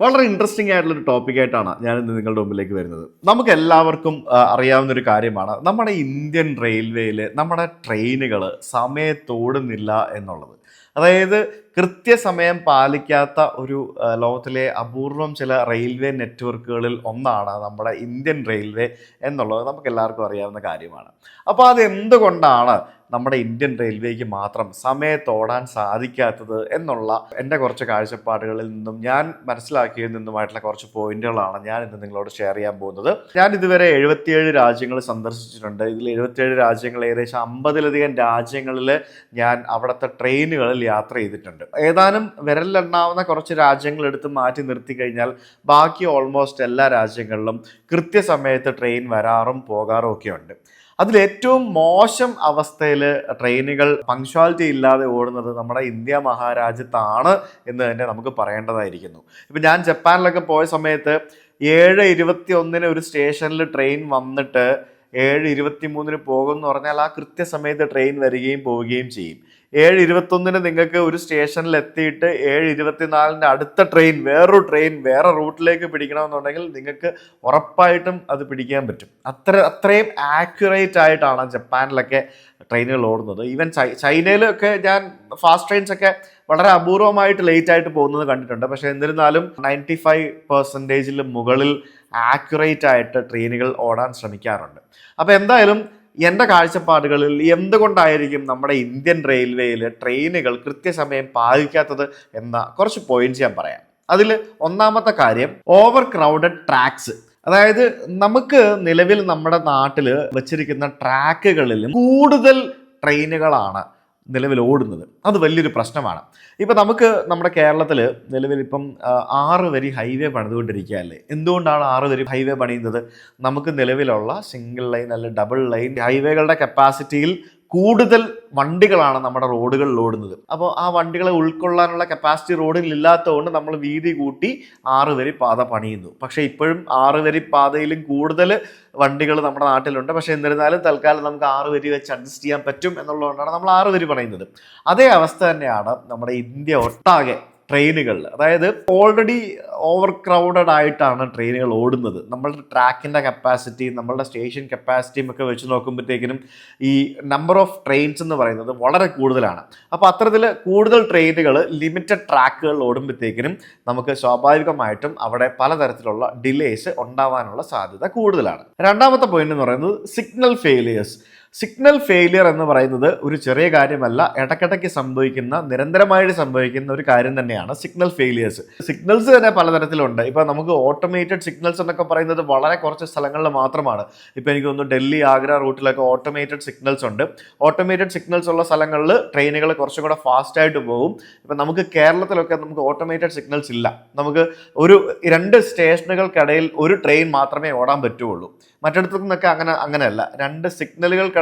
വളരെ ഇൻട്രസ്റ്റിംഗ് ആയിട്ടുള്ള ഒരു ടോപ്പിക്കായിട്ടാണ് ഞാൻ ഇന്ന് നിങ്ങളുടെ മുമ്പിലേക്ക് വരുന്നത്. നമുക്ക് എല്ലാവർക്കും അറിയാവുന്ന ഒരു കാര്യമാണ്. നമ്മുടെ ഇന്ത്യൻ റെയിൽവേയിൽ നമ്മുടെ ട്രെയിനുകൾ സമയത്തോടുന്നില്ല എന്നുള്ളത്. അതായത് കൃത്യസമയം പാലിക്കാത്ത ഒരു ലോകത്തിലെ അപൂർവം ചില റെയിൽവേ നെറ്റ്വർക്കുകളിൽ ഒന്നാണ് നമ്മുടെ ഇന്ത്യൻ റെയിൽവേ എന്നുള്ളത് നമുക്ക് എല്ലാവർക്കും അറിയാവുന്ന കാര്യമാണ്. അപ്പോൾ അത് എന്തുകൊണ്ടാണ് നമ്മുടെ ഇന്ത്യൻ റെയിൽവേക്ക് മാത്രം സമയത്തോടാൻ സാധിക്കാത്തത് എന്നുള്ള എന്റെ കുറച്ച് കാഴ്ചപ്പാടുകളിൽ നിന്നും ഞാൻ മനസ്സിലാക്കിയതിൽ നിന്നുമായിട്ടുള്ള കുറച്ച് പോയിന്റുകളാണ് ഞാൻ ഇന്ന് നിങ്ങളോട് ഷെയർ ചെയ്യാൻ പോകുന്നത്. ഞാൻ ഇതുവരെ എഴുപത്തിയേഴ് രാജ്യങ്ങൾ സന്ദർശിച്ചിട്ടുണ്ട്. ഇതിൽ എഴുപത്തിയേഴ് രാജ്യങ്ങൾ ഏകദേശം അമ്പതിലധികം രാജ്യങ്ങളിൽ ഞാൻ അവിടുത്തെ ട്രെയിനുകളിൽ യാത്ര ചെയ്തിട്ടുണ്ട്. ഏതാനും വിരലിലെണ്ണാവുന്ന കുറച്ച് രാജ്യങ്ങൾ എടുത്ത് മാറ്റി നിർത്തി കഴിഞ്ഞാൽ ബാക്കി ഓൾമോസ്റ്റ് എല്ലാ രാജ്യങ്ങളിലും കൃത്യസമയത്ത് ട്രെയിൻ വരാറും പോകാറും ഒക്കെ ഉണ്ട്. അതിലേറ്റവും മോശം അവസ്ഥയിൽ ട്രെയിനുകൾ പങ്ക്ച്വാലിറ്റി ഇല്ലാതെ ഓടുന്നത് നമ്മുടെ ഇന്ത്യ മഹാരാജ്യത്താണ് എന്ന് തന്നെ നമുക്ക് പറയേണ്ടതായിരിക്കുന്നു. ഇപ്പം ഞാൻ ജപ്പാനിലൊക്കെ പോയ സമയത്ത് ഏഴ് ഇരുപത്തി ഒന്നിന് ഒരു സ്റ്റേഷനിൽ ട്രെയിൻ വന്നിട്ട് ഏഴ് ഇരുപത്തി മൂന്നിന് പോകുമെന്ന് പറഞ്ഞാൽ ആ കൃത്യസമയത്ത് ട്രെയിൻ വരികയും പോവുകയും ചെയ്യും. ഏഴ് ഇരുപത്തൊന്നിന് നിങ്ങൾക്ക് ഒരു സ്റ്റേഷനിൽ എത്തിയിട്ട് ഏഴ് ഇരുപത്തിനാലിന്റെ അടുത്ത ട്രെയിൻ വേറൊരു ട്രെയിൻ വേറെ റൂട്ടിലേക്ക് പിടിക്കണമെന്നുണ്ടെങ്കിൽ നിങ്ങൾക്ക് ഉറപ്പായിട്ടും അത് പിടിക്കാൻ പറ്റും. അത്ര അത്രയും ആക്യുറേറ്റ് ആയിട്ടാണ് ജപ്പാനിലൊക്കെ ട്രെയിനുകൾ ഓടുന്നത്. ഈവൻ ചൈ ചൈനയിലൊക്കെ ഞാൻ ഫാസ്റ്റ് ട്രെയിൻസ് ഒക്കെ വളരെ അപൂർവമായിട്ട് ലേറ്റ് ആയിട്ട് പോകുന്നത് കണ്ടിട്ടുണ്ട്. പക്ഷേ എന്നിരുന്നാലും നയന്റി ഫൈവ് പെർസെന്റേജിൽ മുകളിൽ ആക്യുറേറ്റ് ആയിട്ട് ട്രെയിനുകൾ ഓടാൻ ശ്രമിക്കാറുണ്ട്. അപ്പോൾ എന്തായാലും എന്റെ കാഴ്ചപ്പാടുകളിൽ എന്തുകൊണ്ടായിരിക്കും നമ്മുടെ ഇന്ത്യൻ റെയിൽവേയിൽ ട്രെയിനുകൾ കൃത്യസമയം പാലിക്കാത്തത് എന്ന കുറച്ച് പോയിന്റ്സ് ഞാൻ പറയാം. അതിൽ ഒന്നാമത്തെ കാര്യം ഓവർ ക്രൗഡഡ് ട്രാക്സ് അതായത് നമുക്ക് നിലവിൽ നമ്മുടെ നാട്ടിൽ വച്ചിരിക്കുന്ന ട്രാക്കുകളിലും കൂടുതൽ ട്രെയിനുകളാണ്. നിലവിൽ ഓടുന്നത്. അത് വലിയൊരു പ്രശ്നമാണ്. ഇപ്പം നമുക്ക് നമ്മുടെ കേരളത്തിൽ നിലവിൽ ഇപ്പം ആറ് വരി ഹൈവേ പണിതുകൊണ്ടിരിക്കുകയല്ലേ? എന്തുകൊണ്ടാണ് ആറ് വരി ഹൈവേ പണിയുന്നത്? നമുക്ക് നിലവിലുള്ള സിംഗിൾ ലൈൻ അല്ലെ ഡബിൾ ലൈൻ ഹൈവേകളുടെ കപ്പാസിറ്റിയിൽ കൂടുതൽ വണ്ടികളാണ് നമ്മുടെ റോഡുകളിൽ ഓടുന്നത്. അപ്പോൾ ആ വണ്ടികളെ ഉൾക്കൊള്ളാനുള്ള കപ്പാസിറ്റി റോഡിൽ ഇല്ലാത്തതുകൊണ്ട് നമ്മൾ വീതി കൂട്ടി ആറ് വരി പാത പണിയുന്നു. പക്ഷേ ഇപ്പോഴും ആറ് വരി പാതയിലും കൂടുതൽ വണ്ടികൾ നമ്മുടെ നാട്ടിലുണ്ട്. പക്ഷേ എന്നിരുന്നാലും തൽക്കാലം നമുക്ക് ആറ് വരി വെച്ച് അഡ്ജസ്റ്റ് ചെയ്യാൻ പറ്റും എന്നുള്ളതുകൊണ്ടാണ് നമ്മൾ ആറ് വരി പണിയുന്നത്. അതേ അവസ്ഥ തന്നെയാണ് നമ്മുടെ ഇന്ത്യ ഒട്ടാകെ ട്രെയിനുകളിൽ. അതായത് ഓൾറെഡി ഓവർ ക്രൗഡഡ് ആയിട്ടാണ് ട്രെയിനുകൾ ഓടുന്നത്. നമ്മളുടെ ട്രാക്കിന്റെ കപ്പാസിറ്റി നമ്മളുടെ സ്റ്റേഷൻ കപ്പാസിറ്റിയും ഒക്കെ വെച്ച് നോക്കുമ്പോഴത്തേക്കിനും ഈ നമ്പർ ഓഫ് ട്രെയിൻസ് എന്ന് പറയുന്നത് വളരെ കൂടുതലാണ്. അപ്പോൾ അത്തരത്തിൽ കൂടുതൽ ട്രെയിനുകൾ ലിമിറ്റഡ് ട്രാക്കുകൾ ഓടുമ്പോഴത്തേക്കിനും നമുക്ക് സ്വാഭാവികമായിട്ടും അവിടെ പലതരത്തിലുള്ള ഡിലേസ് ഉണ്ടാവാനുള്ള സാധ്യത കൂടുതലാണ്. രണ്ടാമത്തെ പോയിന്റ് എന്ന് പറയുന്നത് സിഗ്നൽ ഫെയിലിയേഴ്സ് സിഗ്നൽ ഫെയിലിയർ എന്ന് പറയുന്നത് ഒരു ചെറിയ കാര്യമല്ല. ഇടയ്ക്കിടയ്ക്ക് സംഭവിക്കുന്ന നിരന്തരമായിട്ട് സംഭവിക്കുന്ന ഒരു കാര്യം തന്നെയാണ് സിഗ്നൽ ഫെയിലിയേഴ്സ്. സിഗ്നൽസ് തന്നെ പലതരത്തിലുണ്ട്. ഇപ്പോൾ നമുക്ക് ഓട്ടോമേറ്റഡ് സിഗ്നൽസ് എന്നൊക്കെ പറയുന്നത് വളരെ കുറച്ച് സ്ഥലങ്ങളിൽ മാത്രമാണ്. ഇപ്പോൾ എനിക്ക് തോന്നുന്നു ഡൽഹി ആഗ്ര റൂട്ടിലൊക്കെ ഓട്ടോമേറ്റഡ് സിഗ്നൽസ് ഉണ്ട്. ഓട്ടോമേറ്റഡ് സിഗ്നൽസ് ഉള്ള സ്ഥലങ്ങളിൽ ട്രെയിനുകൾ കുറച്ചും കൂടെ ഫാസ്റ്റായിട്ട് പോകും. ഇപ്പം നമുക്ക് കേരളത്തിലൊക്കെ നമുക്ക് ഓട്ടോമേറ്റഡ് സിഗ്നൽസ് ഇല്ല. നമുക്ക് ഒരു രണ്ട് സ്റ്റേഷനുകൾക്കിടയിൽ ഒരു ട്രെയിൻ മാത്രമേ ഓടാൻ പറ്റുള്ളൂ. മറ്റിടത്തു നിന്നൊക്കെ അങ്ങനെ അങ്ങനെയല്ല. രണ്ട്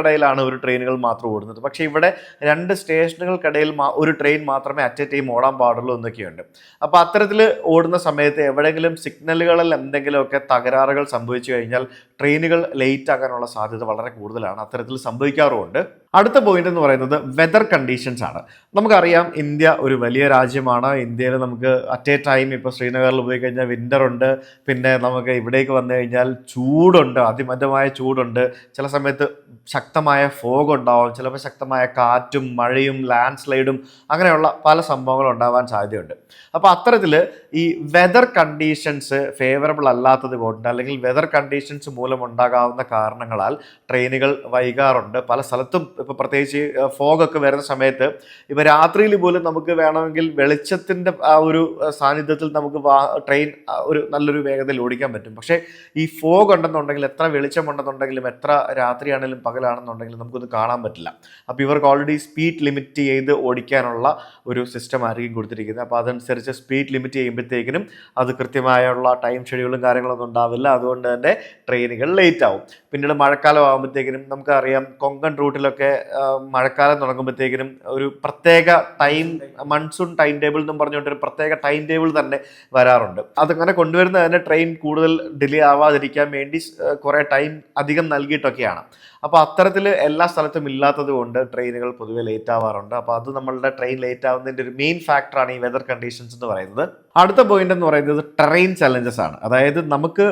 സിഗ്നലുകൾക്കിടയിലാണ് ഒരു ട്രെയിനുകൾ മാത്രം ഓടുന്നത്. പക്ഷേ ഇവിടെ രണ്ട് സ്റ്റേഷനുകൾക്കിടയിൽ ഒരു ട്രെയിൻ മാത്രമേ അറ്റ് എ ടൈം ഓടാൻ പാടുള്ളൂ എന്നൊക്കെയുണ്ട്. അപ്പോൾ അത്തരത്തിൽ ഓടുന്ന സമയത്ത് എവിടെയെങ്കിലും സിഗ്നലുകളിൽ എന്തെങ്കിലുമൊക്കെ തകരാറുകൾ സംഭവിച്ചു കഴിഞ്ഞാൽ ട്രെയിനുകൾ ലേറ്റ് ആകാനുള്ള സാധ്യത വളരെ കൂടുതലാണ്. അത്തരത്തിൽ സംഭവിക്കാറുമുണ്ട്. അടുത്ത പോയിന്റ് എന്ന് പറയുന്നത് വെതർ കണ്ടീഷൻസ് ആണ്. നമുക്കറിയാം ഇന്ത്യ ഒരു വലിയ രാജ്യമാണ്. ഇന്ത്യയിൽ നമുക്ക് അറ്റ് എ ടൈം ഇപ്പോൾ ശ്രീനഗറിൽ പോയി കഴിഞ്ഞാൽ വിന്റർ ഉണ്ട്. പിന്നെ നമുക്ക് ഇവിടേക്ക് വന്നു കഴിഞ്ഞാൽ ചൂടുണ്ട്. അതിമതമായ ചൂടുണ്ട്. ചില സമയത്ത് ശക്തമായ ഫോഗ് ഉണ്ടാവും. ചിലപ്പോൾ ശക്തമായ കാറ്റും മഴയും ലാൻഡ് സ്ലൈഡും അങ്ങനെയുള്ള പല സംഭവങ്ങളും ഉണ്ടാവാൻ സാധ്യതയുണ്ട്. അപ്പോൾ അത്തരത്തിൽ ഈ വെതർ കണ്ടീഷൻസ് ഫേവറബിൾ അല്ലാത്തത് കൊണ്ട് അല്ലെങ്കിൽ വെതർ കണ്ടീഷൻസ് മൂലം ഉണ്ടാകാവുന്ന കാരണങ്ങളാൽ ട്രെയിനുകൾ വൈകാറുണ്ട്. പല സ്ഥലത്തും ഇപ്പോൾ പ്രത്യേകിച്ച് ഫോഗൊക്കെ വരുന്ന സമയത്ത് ഇപ്പോൾ രാത്രിയിൽ പോലും നമുക്ക് വേണമെങ്കിൽ വെളിച്ചത്തിന്റെ ആ ഒരു സാന്നിധ്യത്തിൽ നമുക്ക് ട്രെയിൻ ഒരു നല്ലൊരു വേഗതയിൽ ഓടിക്കാൻ പറ്റും. പക്ഷേ ഈ ഫോഗ് ഉണ്ടെന്നുണ്ടെങ്കിൽ എത്ര വെളിച്ചമുണ്ടെന്നുണ്ടെങ്കിലും എത്ര രാത്രിയാണെങ്കിലും പകലാണെന്നുണ്ടെങ്കിലും നമുക്കൊന്നും കാണാൻ പറ്റില്ല. അപ്പോൾ ഇവർക്ക് ഓൾറെഡി സ്പീഡ് ലിമിറ്റ് ചെയ്ത് ഓടിക്കാനുള്ള ഒരു സിസ്റ്റം ആയിരിക്കും കൊടുത്തിരിക്കുന്നത്. അപ്പോൾ അതനുസരിച്ച് സ്പീഡ് ലിമിറ്റ് ചെയ്യുമ്പോഴത്തേക്കിനും അത് കൃത്യമായുള്ള ടൈം ഷെഡ്യൂളും കാര്യങ്ങളൊന്നും ഉണ്ടാവില്ല. അതുകൊണ്ട് തന്നെ ട്രെയിനുകൾ ലേറ്റ് ആവും. പിന്നീട് മഴക്കാലം ആകുമ്പോഴത്തേക്കിനും നമുക്കറിയാം കൊങ്കൺ റൂട്ടിലൊക്കെ മഴക്കാലം തുടങ്ങുമ്പോഴത്തേക്കിനും ഒരു പ്രത്യേക ടൈം മൺസൂൺ ടൈം ടേബിൾ എന്നും പറഞ്ഞുകൊണ്ട് ഒരു പ്രത്യേക ടൈം ടേബിൾ തന്നെ വരാറുണ്ട്. അതങ്ങനെ കൊണ്ടുവരുന്ന തന്നെ ട്രെയിൻ കൂടുതൽ ഡിലേ ആവാതിരിക്കാൻ വേണ്ടി കുറേ ടൈം അധികം നൽകിയിട്ടൊക്കെയാണ്. അപ്പോൾ അത്തരത്തിൽ എല്ലാ സ്ഥലത്തും ഇല്ലാത്തത് കൊണ്ട് ട്രെയിനുകൾ പൊതുവെ ലേറ്റ് ആവാറുണ്ട്. അപ്പോൾ അത് നമ്മളുടെ ട്രെയിൻ ലേറ്റ് ആവുന്നതിന്റെ ഒരു മെയിൻ ഫാക്ടറാണ് ഈ വെതർ കണ്ടീഷൻസ് എന്ന് പറയുന്നത്. അടുത്ത പോയിന്റ് എന്ന് പറയുന്നത് ടെറൈൻ ചലഞ്ചസ് ആണ്. അതായത് നമുക്ക്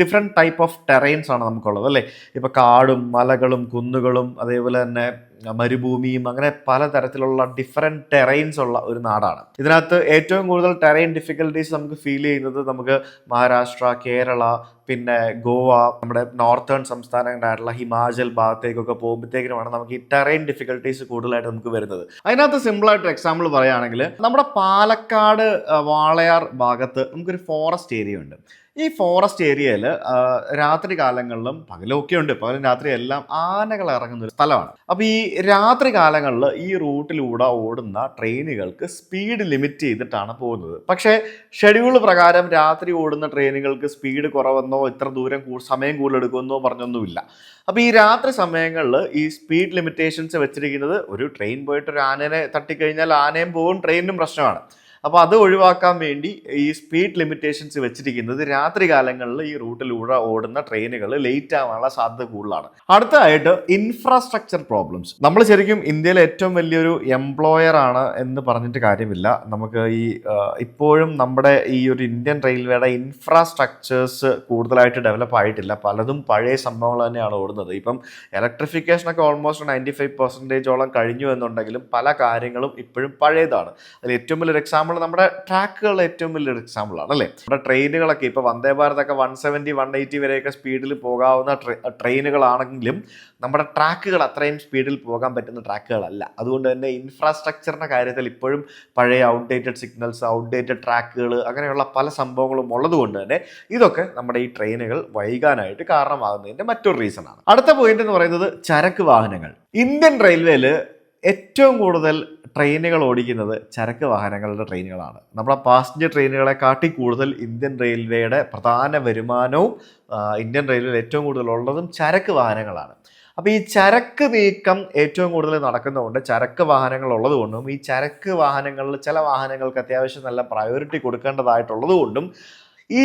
ഡിഫറെന്റ് ടൈപ്പ് ഓഫ് ടെറൈൻസ് ആണ് നമുക്കുള്ളത് അല്ലേ? ഇപ്പോൾ കാടും മലകളും കുന്നുകളും അതേപോലെ തന്നെ മരുഭൂമിയും അങ്ങനെ പലതരത്തിലുള്ള ഡിഫറെന്റ് ടെറൈൻസ് ഉള്ള ഒരു നാടാണ്. ഇതിനകത്ത് ഏറ്റവും കൂടുതൽ ടെറൈൻ ഡിഫിക്കൽട്ടീസ് നമുക്ക് ഫീൽ ചെയ്യുന്നത് നമുക്ക് മഹാരാഷ്ട്ര കേരള പിന്നെ ഗോവ നമ്മുടെ നോർത്തേൺ സംസ്ഥാനങ്ങളായിട്ടുള്ള ഹിമാചൽ ഭാഗത്തേക്കൊക്കെ പോകുമ്പോഴത്തേക്കിനുമാണ് നമുക്ക് ഈ ടെറൈൻ ഡിഫിക്കൽട്ടീസ് കൂടുതലായിട്ട് നമുക്ക് വരുന്നത്. അതിനകത്ത് സിമ്പിളായിട്ട് എക്സാമ്പിൾ പറയുകയാണെങ്കിൽ നമ്മുടെ പാലക്കാട് വാളയാർ ഭാഗത്ത് നമുക്കൊരു ഫോറസ്റ്റ് ഏരിയ ഉണ്ട്. ഈ ഫോറസ്റ്റ് ഏരിയയിൽ രാത്രി കാലങ്ങളിലും പകലൊക്കെ ഉണ്ട്. പകലും രാത്രി എല്ലാം ആനകൾ ഇറങ്ങുന്ന ഒരു സ്ഥലമാണ്. അപ്പോൾ ഈ രാത്രി കാലങ്ങളിൽ ഈ റൂട്ടിലൂടെ ഓടുന്ന ട്രെയിനുകൾക്ക് സ്പീഡ് ലിമിറ്റ് ചെയ്തിട്ടാണ് പോകുന്നത്. പക്ഷേ ഷെഡ്യൂൾ പ്രകാരം രാത്രി ഓടുന്ന ട്രെയിനുകൾക്ക് സ്പീഡ് കുറവെന്നോ ഇത്ര ദൂരം സമയം കൂടുതലെടുക്കുമെന്നോ പറഞ്ഞൊന്നുമില്ല. അപ്പോൾ ഈ രാത്രി സമയങ്ങളിൽ ഈ സ്പീഡ് ലിമിറ്റേഷൻസ് വെച്ചിരിക്കുന്നത് ഒരു ട്രെയിൻ പോയിട്ട് ഒരു ആനനെ തട്ടിക്കഴിഞ്ഞാൽ ആനയും പോകും ട്രെയിനും പ്രശ്നമാണ്. അപ്പോൾ അത് ഒഴിവാക്കാൻ വേണ്ടി ഈ സ്പീഡ് ലിമിറ്റേഷൻസ് വെച്ചിരിക്കുന്നത് രാത്രി കാലങ്ങളിൽ ഈ റൂട്ടിലൂടെ ഓടുന്ന ട്രെയിനുകൾ ലേറ്റ് ആവാനുള്ള സാധ്യത കൂടുതലാണ്. അടുത്തതായിട്ട് ഇൻഫ്രാസ്ട്രക്ചർ പ്രോബ്ലംസ് നമ്മൾ ശരിക്കും ഇന്ത്യയിലെ ഏറ്റവും വലിയൊരു എംപ്ലോയർ ആണ് എന്ന് പറഞ്ഞിട്ട് കാര്യമില്ല. നമുക്ക് ഈ ഇപ്പോഴും നമ്മുടെ ഈ ഒരു ഇന്ത്യൻ റെയിൽവേയുടെ ഇൻഫ്രാസ്ട്രക്ചേഴ്സ് കൂടുതലായിട്ട് ഡെവലപ്പ് ആയിട്ടില്ല. പലതും പഴയ സംഭവങ്ങൾ തന്നെയാണ് ഓടുന്നത്. ഇപ്പം ഇലക്ട്രിഫിക്കേഷനൊക്കെ ഓൾമോസ്റ്റ് നയന്റി ഫൈവ് പെർസെന്റേജോളം കഴിഞ്ഞു എന്നുണ്ടെങ്കിലും പല കാര്യങ്ങളും ഇപ്പോഴും പഴയതാണ്. അതിൽ ഏറ്റവും വലിയൊരു എക്സാമ്പിൾ നമ്മുടെ ട്രാക്കുകൾ ഏറ്റവും വലിയൊരു എക്സാമ്പിളാണ് അല്ലേ? നമ്മുടെ ട്രെയിനുകളൊക്കെ ഇപ്പോൾ വന്ദേ ഭാരതൊക്കെ വൺ സെവന്റി വൺ എയ്റ്റി വരെയൊക്കെ സ്പീഡിൽ പോകാവുന്ന ട്രെ- ട്രെയിനുകളാണെങ്കിലും നമ്മുടെ ട്രാക്കുകൾ അത്രയും സ്പീഡിൽ പോകാൻ പറ്റുന്ന ട്രാക്കുകളല്ല. അതുകൊണ്ട് തന്നെ ഇൻഫ്രാസ്ട്രക്ചറിന്റെ കാര്യത്തിൽ ഇപ്പോഴും പഴയ ഔട്ട്ഡേറ്റഡ് സിഗ്നൽസ് ഔട്ട്ഡേറ്റഡ് ട്രാക്കുകൾ അങ്ങനെയുള്ള പല സംഭവങ്ങളും ഉള്ളതുകൊണ്ട് തന്നെ ഇതൊക്കെ നമ്മുടെ ഈ ട്രെയിനുകൾ വൈകാനായിട്ട് കാരണമാകുന്നതിന്റെ മറ്റൊരു റീസൺ ആണ്. അടുത്ത പോയിന്റ് എന്ന് പറയുന്നത് ചരക്ക് വാഹനങ്ങൾ. ഇന്ത്യൻ റെയിൽവേയിൽ ഏറ്റവും കൂടുതൽ ട്രെയിനുകൾ ഓടിക്കുന്നത് ചരക്ക് വാഹനങ്ങളുടെ ട്രെയിനുകളാണ്. നമ്മുടെ പാസഞ്ചർ ട്രെയിനുകളെ കാട്ടി കൂടുതൽ ഇന്ത്യൻ റെയിൽവേയുടെ പ്രധാന വരുമാനവും ഇന്ത്യൻ റെയിൽവേയിൽ ഏറ്റവും കൂടുതൽ ഉള്ളതും ചരക്ക് വാഹനങ്ങളാണ്. അപ്പോൾ ഈ ചരക്ക് നീക്കം ഏറ്റവും കൂടുതൽ നടക്കുന്നതുകൊണ്ട് ചരക്ക് വാഹനങ്ങൾ ഉള്ളതുകൊണ്ടും ഈ ചരക്ക് വാഹനങ്ങളിൽ ചില വാഹനങ്ങൾക്ക് അത്യാവശ്യം നല്ല പ്രയോറിറ്റി കൊടുക്കേണ്ടതായിട്ടുള്ളതുകൊണ്ടും ഈ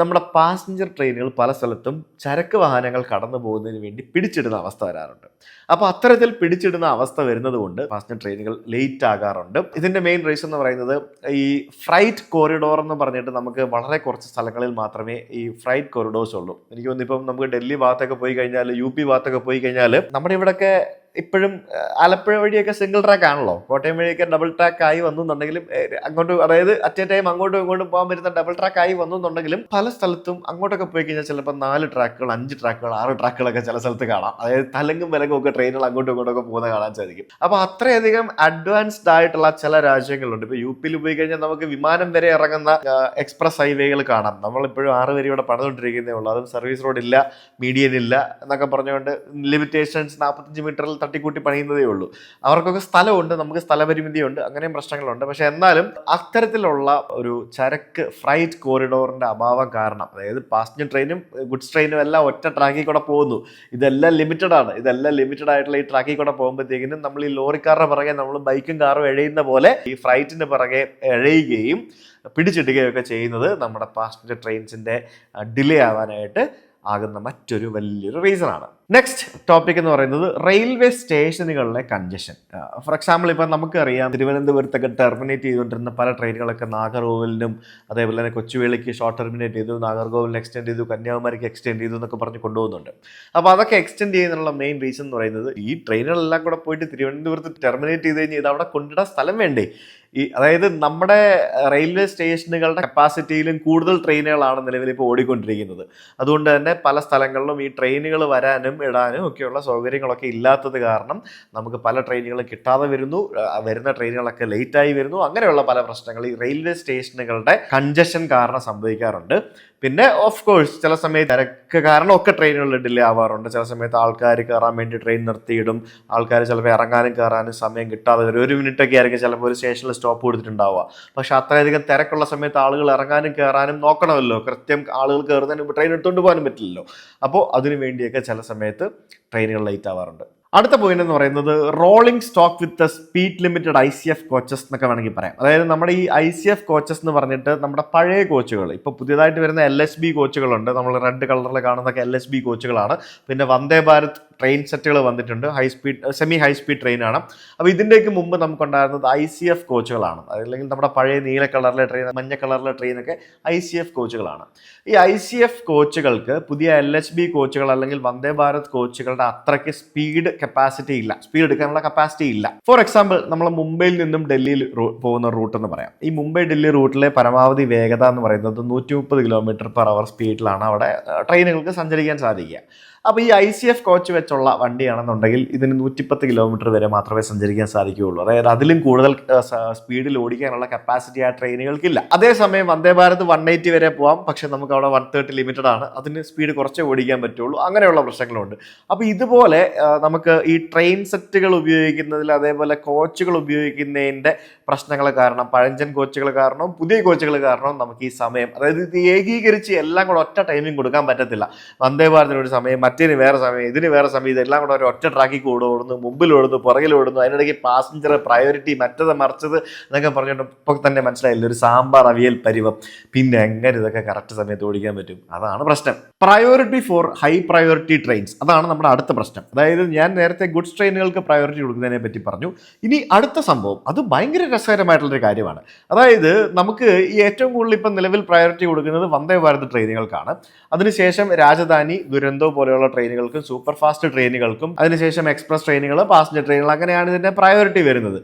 നമ്മുടെ പാസഞ്ചർ ട്രെയിനുകൾ പല സ്ഥലത്തും ചരക്ക് വാഹനങ്ങൾ കടന്നു പോകുന്നതിന് വേണ്ടി പിടിച്ചിടുന്ന അവസ്ഥ വരാറുണ്ട്. അപ്പോൾ അത്തരത്തിൽ പിടിച്ചിടുന്ന അവസ്ഥ വരുന്നത് കൊണ്ട് പാസഞ്ചർ ട്രെയിനുകൾ ലേറ്റ് ആകാറുണ്ട്. ഇതിന്റെ മെയിൻ റീസൺ എന്ന് പറയുന്നത് ഈ ഫ്രൈറ്റ് കോറിഡോർ എന്ന് പറഞ്ഞിട്ട് നമുക്ക് വളരെ കുറച്ച് സ്ഥലങ്ങളിൽ മാത്രമേ ഈ ഫ്രൈറ്റ് കോറിഡോർസ് ഉള്ളൂ. എനിക്ക് തോന്നുന്നു ഇപ്പം നമുക്ക് ഡൽഹി ഭാഗത്തൊക്കെ പോയി കഴിഞ്ഞാൽ യു പി ഭാഗത്തൊക്കെ പോയി കഴിഞ്ഞാൽ നമ്മുടെ ഇവിടെയൊക്കെ ഇപ്പോഴും ആലപ്പുഴ വഴിയൊക്കെ സിംഗിൾ ട്രാക്ക് ആണല്ലോ. കോട്ടയം വഴിയൊക്കെ ഡബിൾ ട്രാക്ക് ആയി വന്നെന്നുണ്ടെങ്കിലും അങ്ങോട്ട് അതായത് അറ്റ് എ ടൈം അങ്ങോട്ടും ഇങ്ങോട്ടും പോകാൻ പറ്റുന്ന ഡബിൾ ട്രാക്ക് ആയി വന്നെന്നുണ്ടെങ്കിലും പല സ്ഥലത്തും അങ്ങോട്ടൊക്കെ പോയി കഴിഞ്ഞാൽ ചിലപ്പോൾ നാല് ട്രാക്കുകൾ അഞ്ച് ട്രാക്കുകൾ ആറ് ട്രാക്കുകളൊക്കെ ചില സ്ഥലത്ത് കാണാം. അതായത് തലങ്ങും വിലങ്ങും ഒക്കെ ട്രെയിനുകൾ അങ്ങോട്ടും ഇങ്ങോട്ടൊക്കെ പോകുന്നത് കാണാൻ സാധിക്കും. അപ്പോൾ അത്രയധികം അഡ്വാൻസ്ഡ് ആയിട്ടുള്ള ചില രാജ്യങ്ങളുണ്ട്. ഇപ്പോൾ യു പിയിൽ പോയി കഴിഞ്ഞാൽ നമുക്ക് വിമാനം വരെ ഇറങ്ങുന്ന എക്സ്പ്രസ് ഹൈവേകൾ കാണാം. നമ്മളിപ്പോഴും ആറ് വരെ ഇവിടെ പണിതുകൊണ്ടിരിക്കുന്നേ ഉള്ളൂ. അതും സർവീസ് റോഡ് ഇല്ല മീഡിയൻ ഇല്ല എന്നൊക്കെ പറഞ്ഞുകൊണ്ട് ലിമിറ്റേഷൻസ് നാൽപ്പത്തഞ്ച് മീറ്ററിൽ തട്ടിക്കൂട്ടി പണിയുന്നതേ ഉള്ളൂ. അവർക്കൊക്കെ സ്ഥലമുണ്ട് നമുക്ക് സ്ഥലപരിമിതിയുണ്ട് അങ്ങനെയും പ്രശ്നങ്ങളുണ്ട്. പക്ഷേ എന്നാലും അത്തരത്തിലുള്ള ഒരു ചരക്ക് ഫ്രൈറ്റ് കോറിഡോറിന്റെ അഭാവം കാരണം അതായത് പാസഞ്ചർ ട്രെയിനും ഗുഡ്സ് ട്രെയിനും എല്ലാം ഒറ്റ ട്രാക്കിൽ കൂടെ പോകുന്നു. ഇതെല്ലാം ലിമിറ്റഡ് ആണ്. ഇതെല്ലാം ലിമിറ്റഡ് ആയിട്ടുള്ള ഈ ട്രാക്കിൽ കൂടെ പോകുമ്പോഴത്തേക്കിനും നമ്മൾ ഈ ലോറിക്കാരുടെ പുറകെ നമ്മൾ ബൈക്കും കാറും എഴയുന്ന പോലെ ഈ ഫ്ലൈറ്റിന്റെ പുറകെ എഴയുകയും പിടിച്ചിടുകയൊക്കെ ചെയ്യുന്നത് നമ്മുടെ പാസഞ്ചർ ട്രെയിൻസിന്റെ ഡിലേ ആവാനായിട്ട് ആകുന്ന മറ്റൊരു വലിയൊരു റീസൺ ആണ് നെക്സ്റ്റ് ടോപ്പിക് എന്ന് പറയുന്നത് റെയിൽവേ സ്റ്റേഷനുകളിലെ കൺജഷൻ ഫോർ എക്സാമ്പിൾ ഇപ്പം നമുക്കറിയാം തിരുവനന്തപുരത്തൊക്കെ ടെർമിനേറ്റ് ചെയ്തുകൊണ്ടിരുന്ന പല ട്രെയിനുകളൊക്കെ നാഗർകോവിലിനും അതേപോലെ തന്നെ കൊച്ചുവേളിക്ക് ഷോർട്ട് ടെർമിനേറ്റ് ചെയ്തു നാഗർകോവിലിന് എക്സ്റ്റെൻഡ് ചെയ്തു കന്യാകുമാരിക്ക് എക്സ്റ്റെൻഡ് ചെയ്തു എന്നൊക്കെ പറഞ്ഞ് കൊണ്ടുപോകുന്നുണ്ട്. അപ്പോൾ അതൊക്കെ എക്സ്റ്റെൻഡ് ചെയ്യുന്നതിനുള്ള മെയിൻ റീസൺ എന്ന് പറയുന്നത് ഈ ട്രെയിനുകളെല്ലാം കൂടെ പോയിട്ട് തിരുവനന്തപുരത്ത് ടെർമിനേറ്റ് ചെയ്ത് കഴിഞ്ഞാൽ ഇത് അവിടെ കൊണ്ടിടാൻ സ്ഥലം വേണ്ടേ? ഈ അതായത് നമ്മുടെ റെയിൽവേ സ്റ്റേഷനുകളുടെ കപ്പാസിറ്റിയിലും കൂടുതൽ ട്രെയിനുകളാണ് നിലവിൽ ഇപ്പോൾ ഓടിക്കൊണ്ടിരിക്കുന്നത്. അതുകൊണ്ട് തന്നെ പല സ്ഥലങ്ങളിലും ഈ ട്രെയിനുകൾ വരാനും ഇടാനും ഒക്കെയുള്ള സൗകര്യങ്ങളൊക്കെ ഇല്ലാത്തത് കാരണം നമുക്ക് പല ട്രെയിനുകൾ കിട്ടാതെ വരുന്നു. വരുന്ന ട്രെയിനുകളൊക്കെ ലേറ്റായി വരുന്നു. അങ്ങനെയുള്ള പല പ്രശ്നങ്ങൾ ഈ റെയിൽവേ സ്റ്റേഷനുകളുടെ കൺജഷൻ കാരണം സംഭവിക്കാറുണ്ട്. പിന്നെ ഓഫ് കോഴ്സ് ചില സമയത്ത് തിരക്ക് കാരണം ഒക്കെ ട്രെയിനുകൾ ഡിലേ ആവാറുണ്ട്. ചില സമയത്ത് ആൾക്കാർ കയറാൻ വേണ്ടി ട്രെയിൻ നിർത്തിയിടും. ആൾക്കാർ ചിലപ്പോൾ ഇറങ്ങാനും കയറാനും സമയം കിട്ടാതെ വരും. ഒരു മിനിറ്റൊക്കെ ആയിരിക്കും ചിലപ്പോൾ ഒരു സ്റ്റേഷനിൽ സ്റ്റോപ്പ് കൊടുത്തിട്ടുണ്ടാവുക. പക്ഷെ അത്രയധികം തിരക്കുള്ള സമയത്ത് ആളുകൾ ഇറങ്ങാനും കയറാനും നോക്കണമല്ലോ. കൃത്യം ആളുകൾ കയറുന്നതിന് ട്രെയിൻ എടുത്തുകൊണ്ട് പോകാനും പറ്റില്ലല്ലോ. അപ്പോൾ അതിനു വേണ്ടിയൊക്കെ ചില സമയത്ത് ട്രെയിനുകൾ ലേറ്റ് ആവാറുണ്ട്. അടുത്ത പോയിന്റ് എന്ന് പറയുന്നത് rolling stock with speed limited I C F coaches എന്നൊക്കെ വേണമെങ്കിൽ പറയാം. അതായത് നമ്മുടെ ഈ ഐ സി എഫ് കോച്ചസ് എന്ന് പറഞ്ഞിട്ട് നമ്മുടെ പഴയ കോച്ചുകൾ ഇപ്പോൾ പുതിയതായിട്ട് വരുന്ന എൽ എസ് ബി കോച്ചുകളുണ്ട് നമ്മൾ റെഡ് കളറിൽ കാണുന്നൊക്കെ എൽ എസ് ബി കോച്ചുകളാണ് പിന്നെ വന്ദേ ഭാരത് ട്രെയിൻ സെറ്റുകൾ വന്നിട്ടുണ്ട്. High speed semi high speed ട്രെയിനാണ് അപ്പോൾ ഇതിന്റെയൊക്കെ മുമ്പ് നമുക്കുണ്ടായിരുന്നത് ഐ സി എഫ് കോച്ചുകളാണ് അല്ലെങ്കിൽ നമ്മുടെ പഴയ നീല കളറിലെ ട്രെയിൻ മഞ്ഞ കളറിലെ ട്രെയിനൊക്കെ ഐ സി എഫ് കോച്ചുകളാണ് ഈ ഐ സി എഫ് കോച്ചുകൾക്ക് പുതിയ എൽ എച്ച് ബി കോച്ചുകൾ അല്ലെങ്കിൽ വന്ദേ ഭാരത് കോച്ചുകളുടെ അത്രയ്ക്ക് സ്പീഡ് കപ്പാസിറ്റി ഇല്ല. സ്പീഡ് എടുക്കാനുള്ള കപ്പാസിറ്റി ഇല്ല. ഫോർ എക്സാമ്പിൾ നമ്മൾ മുംബൈയിൽ നിന്നും ഡൽഹിയിൽ പോകുന്ന റൂട്ട് എന്ന് പറയാം. ഈ മുംബൈ ഡൽഹി റൂട്ടിലെ പരമാവധി വേഗത എന്ന് പറയുന്നത് നൂറ്റി കിലോമീറ്റർ പെർ അവർ സ്പീഡിലാണ് അവിടെ ട്രെയിനുകൾക്ക് സഞ്ചരിക്കാൻ സാധിക്കുക. അപ്പോൾ ഈ ഐ സി എഫ് കോച്ച് വെച്ചുള്ള വണ്ടിയാണെന്നുണ്ടെങ്കിൽ ഇതിന് നൂറ്റിപ്പത്ത് കിലോമീറ്റർ വരെ മാത്രമേ സഞ്ചരിക്കാൻ സാധിക്കുകയുള്ളൂ. അതായത് അതിലും കൂടുതൽ സ്പീഡിൽ ഓടിക്കാനുള്ള കപ്പാസിറ്റി ആ ട്രെയിനുകൾക്കില്ല അതേസമയം വന്ദേ ഭാരത് വൺ എയ്റ്റി വരെ പോകാം പക്ഷെ നമുക്ക് അവിടെ വൺ തേർട്ടി ലിമിറ്റഡ് ആണ്. അതിന് സ്പീഡ് കുറച്ചേ ഓടിക്കാൻ പറ്റുള്ളൂ. അങ്ങനെയുള്ള പ്രശ്നങ്ങളുണ്ട്. അപ്പോൾ ഇതുപോലെ നമുക്ക് ഈ ട്രെയിൻ സെറ്റുകൾ ഉപയോഗിക്കുന്നതിൽ അതേപോലെ കോച്ചുകൾ ഉപയോഗിക്കുന്നതിന്റെ പ്രശ്നങ്ങൾ കാരണം പഴഞ്ചൻ കോച്ചുകൾ കാരണം പുതിയ കോച്ചുകൾ കാരണം നമുക്ക് ഈ സമയം അതായത് ഇത് ഏകീകരിച്ച് എല്ലാം കൂടെ ഒറ്റ ടൈമിംഗ് കൊടുക്കാൻ പറ്റത്തില്ല. വന്ദേ ഭാരതിനൊരു സമയം മറ്റേന് വേറെ സമയം ഇതിന് വേറെ സമയം ഇതെല്ലാം കൂടെ ഒരു ഒറ്റ ട്രാക്കിൽ കൂടെ ഓടുന്നു മുമ്പിൽ ഓടുന്നു പുറകിൽ ഓടുന്നു അതിനിടയ്ക്ക് പാസഞ്ചർ പ്രയോറിറ്റി മറ്റത് മറിച്ചത് എന്നൊക്കെ പറഞ്ഞിട്ട് ഇപ്പോൾ തന്നെ മനസ്സിലായില്ല ഒരു സാമ്പാർ അവിയൽ പരിവം. പിന്നെ എങ്ങനെ ഇതൊക്കെ കറക്റ്റ് സമയത്ത് ഓടിക്കാൻ പറ്റും? അതാണ് പ്രശ്നം. Priority for high priority trains അതാണ് നമ്മുടെ അടുത്ത പ്രശ്നം. അതായത് ഞാൻ നേരത്തെ ഗുഡ്സ് ട്രെയിനുകൾക്ക് പ്രയോറിറ്റി കൊടുക്കുന്നതിനെ പറ്റി പറഞ്ഞു. ഇനി അടുത്ത സംഭവം അത് ഭയങ്കര രസകരമായിട്ടുള്ളൊരു കാര്യമാണ്. അതായത് നമുക്ക് ഈ ഏറ്റവും കൂടുതൽ ഇപ്പം നിലവിൽ പ്രയോറിറ്റി കൊടുക്കുന്നത് വന്ദേ ഭാരത് ട്രെയിനുകൾക്കാണ് അതിനുശേഷം രാജധാനി ദുരന്തോ പോലെയുള്ള ട്രെയിനുകൾക്കും സൂപ്പർ ഫാസ്റ്റ് ട്രെയിനുകൾക്കും അതിനുശേഷം എക്സ്പ്രസ് ട്രെയിനുകൾ പാസഞ്ചർ ട്രെയിനുകൾ അങ്ങനെയാണ് ഇതിന്റെ പ്രയോറിറ്റി വരുന്നത്.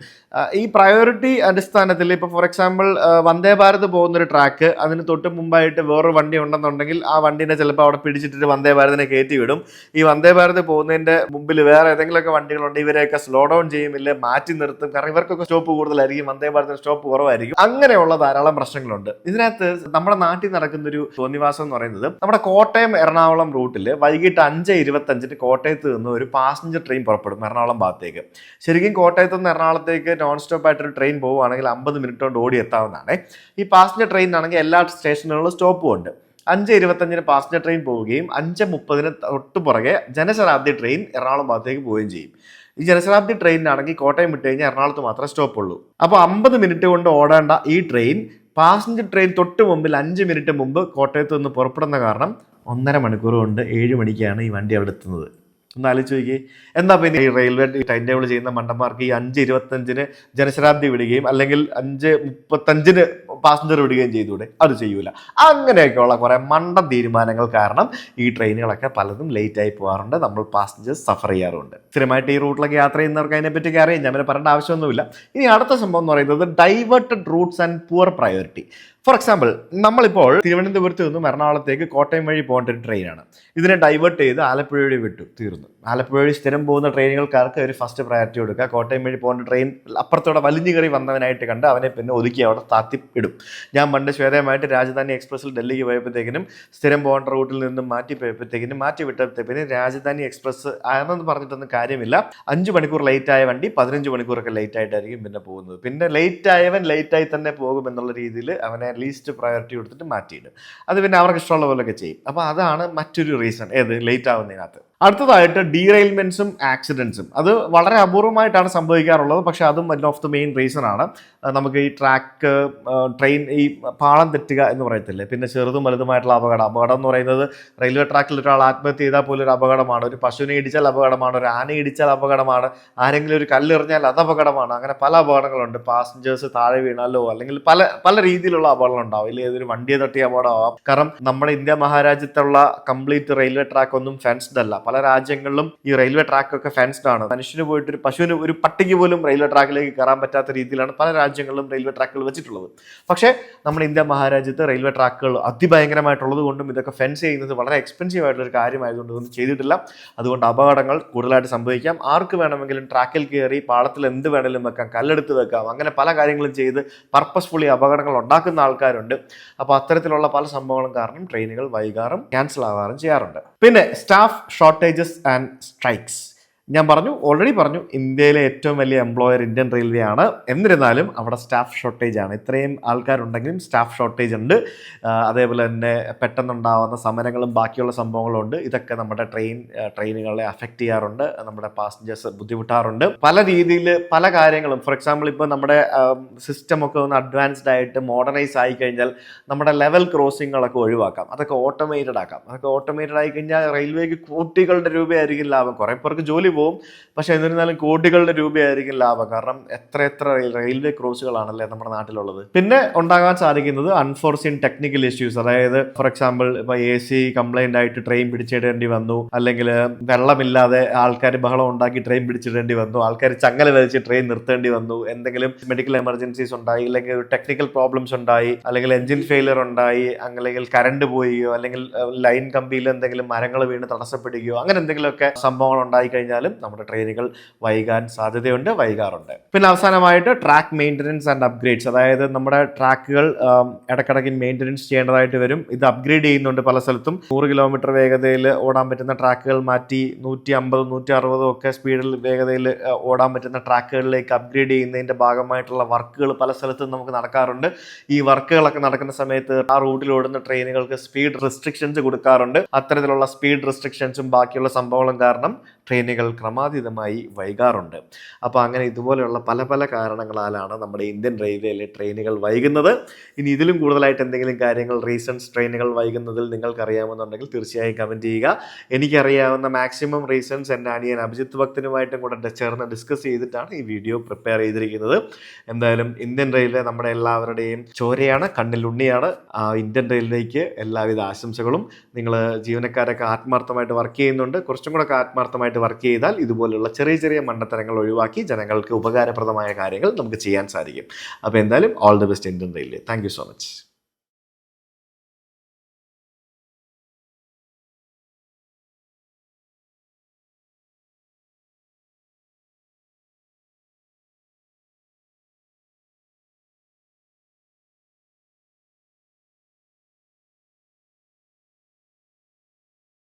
ഈ പ്രയോറിറ്റി അടിസ്ഥാനത്തിൽ ഇപ്പോൾ ഫോർ എക്സാമ്പിൾ വന്ദേ ഭാരത് പോകുന്നൊരു ട്രാക്ക് അതിന് തൊട്ട് മുമ്പായിട്ട് വേറൊരു വണ്ടി ഉണ്ടെന്നുണ്ടെങ്കിൽ ആ വണ്ടീനെ ചിലപ്പോൾ അവിടെ പിടിച്ചിട്ടിട്ട് വന്ദേ ഭാരതിനെ കയറ്റി വിടും. ഈ വന്ദേ ഭാരത് പോകുന്നതിന്റെ മുമ്പിൽ വേറെ ഏതെങ്കിലുമൊക്കെ വണ്ടികളുണ്ട് ഇവരെയൊക്കെ സ്ലോ ഡൗൺ ചെയ്യുമില്ല മാറ്റി നിർത്തും. കാരണം ഇവർക്കൊക്കെ സ്റ്റോപ്പ് കൂടുതലായിരിക്കും വന്ദേ ഭാരതിന് സ്റ്റോപ്പ് കുറവായിരിക്കും. അങ്ങനെയുള്ള ധാരാളം പ്രശ്നങ്ങളുണ്ട്. ഇതിനകത്ത് നമ്മുടെ നാട്ടിൽ നടക്കുന്ന ഒരു തോന്നിവാസം എന്ന് പറയുന്നത് നമ്മുടെ കോട്ടയം എറണാകുളം റൂട്ടിൽ വൈകിട്ട് അഞ്ച് ഇരുപത്തഞ്ചിന് കോട്ടയത്ത് നിന്ന് ഒരു പാസഞ്ചർ ട്രെയിൻ പുറപ്പെടും എറണാകുളം ഭാഗത്തേക്ക്. ശരിക്കും കോട്ടയത്ത് നിന്ന് എറണാകുളത്തേക്ക് നോൺ സ്റ്റോപ്പ് ആയിട്ടൊരു ട്രെയിൻ പോവുകയാണെങ്കിൽ അമ്പത് മിനിറ്റ് കൊണ്ട് ഓടി എത്താവുന്നതാണ്. ഈ പാസഞ്ചർ ട്രെയിനാണെങ്കിൽ എല്ലാ സ്റ്റേഷനുകളിലും സ്റ്റോപ്പും ഉണ്ട്. അഞ്ച് ഇരുപത്തഞ്ചിന് പാസഞ്ചർ ട്രെയിൻ പോവുകയും അഞ്ച് മുപ്പതിന് തൊട്ട് പുറകെ ജനശതാബ്ദി ട്രെയിൻ എറണാകുളം ഭാഗത്തേക്ക് പോവുകയും ചെയ്യും. ഈ ജനശതാബ്ദി ട്രെയിനിനാണെങ്കിൽ കോട്ടയം വിട്ട് കഴിഞ്ഞാൽ എറണാകുളത്ത് മാത്രമേ സ്റ്റോപ്പ് ഉള്ളൂ. അപ്പോൾ അമ്പത് മിനിറ്റ് കൊണ്ട് ഓടേണ്ട ഈ ട്രെയിൻ പാസഞ്ചർ ട്രെയിൻ തൊട്ട് മുമ്പിൽ അഞ്ച് മിനിറ്റ് മുമ്പ് കോട്ടയത്ത് നിന്ന് പുറപ്പെടുന്ന കാരണം ഒന്നര മണിക്കൂർ കൊണ്ട് ഏഴ് മണിക്കാണ് ഈ വണ്ടി അവിടെ എത്തുന്നത്. ഒന്ന് ആലോചിച്ച് നോക്കി എന്താ പിന്നെ ഈ റെയിൽവേ ടൈം ടേബിൾ ചെയ്യുന്ന മണ്ടന്മാർക്ക് ഈ അഞ്ച് ഇരുപത്തഞ്ചിന് ജനശതാബ്ദി വിടുകയും അല്ലെങ്കിൽ അഞ്ച് മുപ്പത്തഞ്ചിന് പാസഞ്ചർ വിടുകയും ചെയ്തുകൂടെ? അത് ചെയ്യൂല. അങ്ങനെയൊക്കെയുള്ള കുറേ മണ്ടൻ തീരുമാനങ്ങൾ കാരണം ഈ ട്രെയിനുകളൊക്കെ പലതും ലേറ്റ് ആയി പോകാറുണ്ട്. നമ്മൾ പാസഞ്ചേഴ്സ് സഫർ ചെയ്യാറുണ്ട്. സ്ഥിരമായിട്ട് ഈ റൂട്ടിലൊക്കെ യാത്ര ചെയ്യുന്നവർക്ക് അതിനെപ്പറ്റി അറിയാം. ഞാൻ പറയേണ്ട ആവശ്യമൊന്നുമില്ല. ഇനി അടുത്ത സംഭവം എന്ന് പറയുന്നത് diverted routes and poor priority for example നമ്മളിപ്പോൾ തിരുവനന്തപുരത്ത് നിന്നും എറണാകുളത്തേക്ക് കോട്ടയം വഴി പോകേണ്ട ഒരു ട്രെയിനാണ്. ഇതിനെ ഡൈവേർട്ട് ചെയ്ത് ആലപ്പുഴ വഴി വിട്ടു തീർന്നു. ആലപ്പുഴ വഴി സ്ഥിരം പോകുന്ന ട്രെയിനുകൾക്കാർക്ക് ഒരു ഫസ്റ്റ് പ്രയോറിറ്റി കൊടുക്കുക. കോട്ടയം വഴി പോകേണ്ട ട്രെയിൻ അപ്പുറത്തോടെ വലിഞ്ഞു കയറി വന്നവനായിട്ട് കണ്ട് അവനെ പിന്നെ ഒതുക്കി അവിടെ താത്തി ഇടും. ഞാൻ പണ്ട് ശ്വേതമായിട്ട് രാജധാനി എക്സ്പ്രസ്സിൽ ഡൽഹിക്ക് പോയപ്പോഴത്തേക്കിനും സ്ഥിരം പോകേണ്ട റൂട്ടിൽ നിന്നും മാറ്റി പോയപ്പോഴത്തേക്കിനും മാറ്റി വിട്ടപ്പോഴത്തേക്കിനും രാജധാനി എക്സ്പ്രസ് ആണെന്ന് പറഞ്ഞിട്ടൊന്നും കാര്യമില്ല. അഞ്ച് മണിക്കൂർ ലേറ്റ് ആയ വണ്ടി പതിനഞ്ച് മണിക്കൂറൊക്കെ ലേറ്റ് ആയിട്ടായിരിക്കും പിന്നെ പോകുന്നത്. പിന്നെ ലേറ്റ് ആയവൻ ലേറ്റ് ആയി തന്നെ പോകും എന്നുള്ള രീതിയിൽ അവനെ ലീസ്റ്റ് പ്രയോറിറ്റി കൊടുത്തിട്ട് മാറ്റിയിടും. അത് പിന്നെ അവർക്ക് ഇഷ്ടമുള്ള പോലെയൊക്കെ ചെയ്യും. അപ്പോൾ അതാണ് മറ്റൊരു റീസൺ ഏത്? ലേറ്റ് ആവുന്നതിനകത്ത്. അടുത്തതായിട്ട് ഡീറെയിൽമെൻസും ആക്സിഡൻസും. അത് വളരെ അപൂർവമായിട്ടാണ് സംഭവിക്കാറുള്ളത് പക്ഷേ അതും one of the main reason ആണ്. നമുക്ക് ഈ ട്രാക്ക് ട്രെയിൻ ഈ പാളം തെറ്റുക എന്ന് പറയത്തില്ലേ? പിന്നെ ചെറുതും വലുതുമായിട്ടുള്ള അപകടം. അപകടം എന്ന് പറയുന്നത് റെയിൽവേ ട്രാക്കിൽ ഒരാൾ ആത്മഹത്യ ചെയ്താൽ പോലും ഒരു അപകടമാണ്. ഒരു പശുവിനെ ഇടിച്ചാൽ അപകടമാണ്. ഒരു ആന ഇടിച്ചാൽ അപകടമാണ്. ആരെങ്കിലും ഒരു കല്ലെറിഞ്ഞാൽ അത് അപകടമാണ്. അങ്ങനെ പല അപകടങ്ങളുണ്ട്. പാസഞ്ചേഴ്സ് താഴെ വീണാലോ അല്ലെങ്കിൽ പല പല രീതിയിലുള്ള അപകടങ്ങൾ ഉണ്ടാവും. ഇല്ലെങ്കിൽ ഏതൊരു വണ്ടിയെ തട്ടിയ അപകടമാവാം. കാരണം നമ്മുടെ ഇന്ത്യ മഹാരാജ്യത്തുള്ള കംപ്ലീറ്റ് റെയിൽവേ ട്രാക്ക് ഒന്നും ഫെൻസ്ഡ് അല്ല. പല രാജ്യങ്ങളിലും ഈ റെയിൽവേ ട്രാക്ക് ഒക്കെ ഫെൻസ്ഡ് ആണ് മനുഷ്യന് പോയിട്ട് ഒരു പശുവിന് ഒരു പട്ടിക്ക് പോലും റെയിൽവേ ട്രാക്കിലേക്ക് കയറാൻ പറ്റാത്ത രീതിയിലാണ് പല രാജ്യങ്ങളിലും റെയിൽവേ ട്രാക്കുകൾ വെച്ചിട്ടുള്ളത്. പക്ഷേ നമ്മുടെ ഇന്ത്യ മഹാരാജ്യത്ത് റെയിൽവേ ട്രാക്കുകൾ അതിഭയങ്കരമായിട്ടുള്ളത് കൊണ്ടും ഇതൊക്കെ ഫെൻസ് ചെയ്യുന്നത് വളരെ എക്സ്പെൻസീവ് ആയിട്ടുള്ള ഒരു കാര്യമായതുകൊണ്ട് ഇതൊന്നും ചെയ്തിട്ടില്ല. അതുകൊണ്ട് അപകടങ്ങൾ കൂടുതലായിട്ട് സംഭവിക്കാം. ആർക്ക് വേണമെങ്കിലും ട്രാക്കിൽ കയറി പാളത്തിൽ എന്ത് വേണമെങ്കിലും വെക്കാം കല്ലെടുത്ത് വെക്കാം അങ്ങനെ പല കാര്യങ്ങളും ചെയ്ത് പർപ്പസ്ഫുള്ളി അപകടങ്ങൾ ഉണ്ടാക്കുന്ന ആൾക്കാരുണ്ട്. അപ്പോൾ അത്തരത്തിലുള്ള പല സംഭവങ്ങളും കാരണം ട്രെയിനുകൾ വൈകാറും ക്യാൻസൽ ആവാറും ചെയ്യാറുണ്ട്. പിന്നെ സ്റ്റാഫ് shortages and strikes. ഞാൻ പറഞ്ഞു ഓൾറെഡി പറഞ്ഞു ഇന്ത്യയിലെ ഏറ്റവും വലിയ എംപ്ലോയർ ഇന്ത്യൻ റെയിൽവേ ആണ് എന്നിരുന്നാലും അവിടെ സ്റ്റാഫ് ഷോർട്ടേജ് ആണ്. ഇത്രയും ആൾക്കാരുണ്ടെങ്കിലും സ്റ്റാഫ് ഷോർട്ടേജ് ഉണ്ട്. അതേപോലെ തന്നെ പെട്ടെന്നുണ്ടാവുന്ന സമരങ്ങളും ബാക്കിയുള്ള സംഭവങ്ങളും ഉണ്ട് ഇതൊക്കെ നമ്മുടെ ട്രെയിൻ ട്രെയിനുകളെ അഫക്റ്റ് ചെയ്യാറുണ്ട്. നമ്മുടെ പാസഞ്ചേഴ്സ് ബുദ്ധിമുട്ടാറുണ്ട്. പല രീതിയിൽ പല കാര്യങ്ങളും ഫോർ എക്സാമ്പിൾ ഇപ്പോൾ നമ്മുടെ സിസ്റ്റം ഒക്കെ ഒന്ന് അഡ്വാൻസ്ഡ് ആയിട്ട് മോഡേണൈസ് ആയി കഴിഞ്ഞാൽ നമ്മുടെ ലെവൽ ക്രോസിങ്ങുകളൊക്കെ ഒഴിവാക്കാം. അതൊക്കെ ഓട്ടോമേറ്റഡ് ആക്കാം. അതൊക്കെ ഓട്ടോമേറ്റഡ് ആയി കഴിഞ്ഞാൽ റെയിൽവേക്ക് കോടികളുടെ രൂപയായിരിക്കും ലാഭം. കുറേ പേർക്ക് ജോലി പോകും. പക്ഷേ എന്നിരുന്നാലും കോടികളുടെ രൂപയായിരിക്കും ലാഭം. കാരണം എത്ര എത്ര റെയിൽ- റെയിൽവേ ക്രോസുകളാണല്ലേ നമ്മുടെ നാട്ടിലുള്ളത്. പിന്നെ ഉണ്ടാകാൻ സാധിക്കുന്നത് അൺഫോർസീൻ ടെക്നിക്കൽ ഇഷ്യൂസ് അതായത് ഫോർ എക്സാമ്പിൾ ഇപ്പൊ എ സി കംപ്ലൈന്റ് ആയിട്ട് ട്രെയിൻ പിടിച്ചിടേണ്ടി വന്നു. അല്ലെങ്കിൽ വെള്ളമില്ലാതെ ആൾക്കാർ ബഹളം ഉണ്ടാക്കി ട്രെയിൻ പിടിച്ചിടേണ്ടി വന്നു. ആൾക്കാർ ചങ്ങല വലിച്ച് ട്രെയിൻ നിർത്തേണ്ടി വന്നു. എന്തെങ്കിലും മെഡിക്കൽ എമർജൻസീസ് ഉണ്ടായി. അല്ലെങ്കിൽ ടെക്നിക്കൽ പ്രോബ്ലംസ് ഉണ്ടായി. അല്ലെങ്കിൽ എഞ്ചിൻ ഫെയിലർ ഉണ്ടായി. അല്ലെങ്കിൽ കറണ്ട് പോയിയോ. അല്ലെങ്കിൽ ലൈൻ കമ്പിയിൽ എന്തെങ്കിലും മരങ്ങൾ വീണ് തടസ്സപ്പെടുകയോ. അങ്ങനെ എന്തെങ്കിലുമൊക്കെ സംഭവങ്ങൾ ഉണ്ടായി കഴിഞ്ഞാലും നമ്മുടെ ട്രെയിനുകൾ വൈകാൻ സാധ്യതയുണ്ട് വൈകാറുണ്ട്. പിന്നെ അവസാനമായിട്ട് ട്രാക്ക് മെയിന്റനൻസ് ആൻഡ് അപ്ഗ്രേഡ്സ് അതായത് നമ്മുടെ ട്രാക്കുകൾ ഇടയ്ക്കിടയ്ക്ക് മെയിന്റനൻസ് ചെയ്യേണ്ടതായിട്ട് വരും. ഇത് അപ്ഗ്രേഡ് ചെയ്യുന്നുണ്ട് പല സ്ഥലത്തും. നൂറ് കിലോമീറ്റർ വേഗതയിൽ ഓടാൻ പറ്റുന്ന ട്രാക്കുകൾ മാറ്റി നൂറ്റി അമ്പതും നൂറ്റി അറുപതും ഒക്കെ സ്പീഡിൽ വേഗതയിൽ ഓടാൻ പറ്റുന്ന ട്രാക്കുകളിലേക്ക് അപ്ഗ്രേഡ് ചെയ്യുന്നതിന്റെ ഭാഗമായിട്ടുള്ള വർക്കുകൾ പല സ്ഥലത്തും നമുക്ക് നടക്കാറുണ്ട്. ഈ വർക്കുകളൊക്കെ നടക്കുന്ന സമയത്ത് ആ റൂട്ടിൽ ഓടുന്ന ട്രെയിനുകൾക്ക് സ്പീഡ് റെസ്ട്രിക്ഷൻസ് കൊടുക്കാറുണ്ട്. അത്തരത്തിലുള്ള സ്പീഡ് റെസ്ട്രിക്ഷൻസും ബാക്കിയുള്ള സംഭവങ്ങളും കാരണം ട്രെയിനുകൾ ക്രമാതീതമായി വൈകാറുണ്ട്. അപ്പോൾ അങ്ങനെ ഇതുപോലെയുള്ള പല പല കാരണങ്ങളാലാണ് നമ്മുടെ ഇന്ത്യൻ റെയിൽവേയിലെ ട്രെയിനുകൾ വൈകുന്നത്. ഇനി ഇതിലും കൂടുതലായിട്ട് എന്തെങ്കിലും കാര്യങ്ങൾ റീസൺസ് ട്രെയിനുകൾ വൈകുന്നതിൽ നിങ്ങൾക്കറിയാമെന്നുണ്ടെങ്കിൽ തീർച്ചയായും കമന്റ് ചെയ്യുക. എനിക്കറിയാവുന്ന മാക്സിമം റീസൺസ് എന്റെ അനിയൻ അഭിജിത്ത് ഭക്തനുമായിട്ടും കൂടെ ചേർന്ന് ഡിസ്കസ് ചെയ്തിട്ടാണ് ഈ വീഡിയോ പ്രിപ്പയർ ചെയ്തിരിക്കുന്നത്. എന്തായാലും ഇന്ത്യൻ റെയിൽവേ നമ്മുടെ എല്ലാവരുടെയും ചോരയാണ് കണ്ണിലുണ്ണിയാണ് ആ ഇന്ത്യൻ റെയിൽവേക്ക് എല്ലാവിധ ആശംസകളും. നിങ്ങൾ ജീവനക്കാരൊക്കെ ആത്മാർത്ഥമായിട്ട് വർക്ക് ചെയ്യുന്നുണ്ട്. കുറച്ചും കൂടെ ആത്മാർത്ഥമായിട്ട് വർക്ക് ചെയ്താൽ ഇതുപോലുള്ള ചെറിയ ചെറിയ മണ്ടത്തരങ്ങൾ ഒഴിവാക്കി ജനങ്ങൾക്ക് ഉപകാരപ്രദമായ കാര്യങ്ങൾ നമുക്ക് ചെയ്യാൻ സാധിക്കും. അപ്പോൾ എന്തായാലും all the best Indian railway thank so much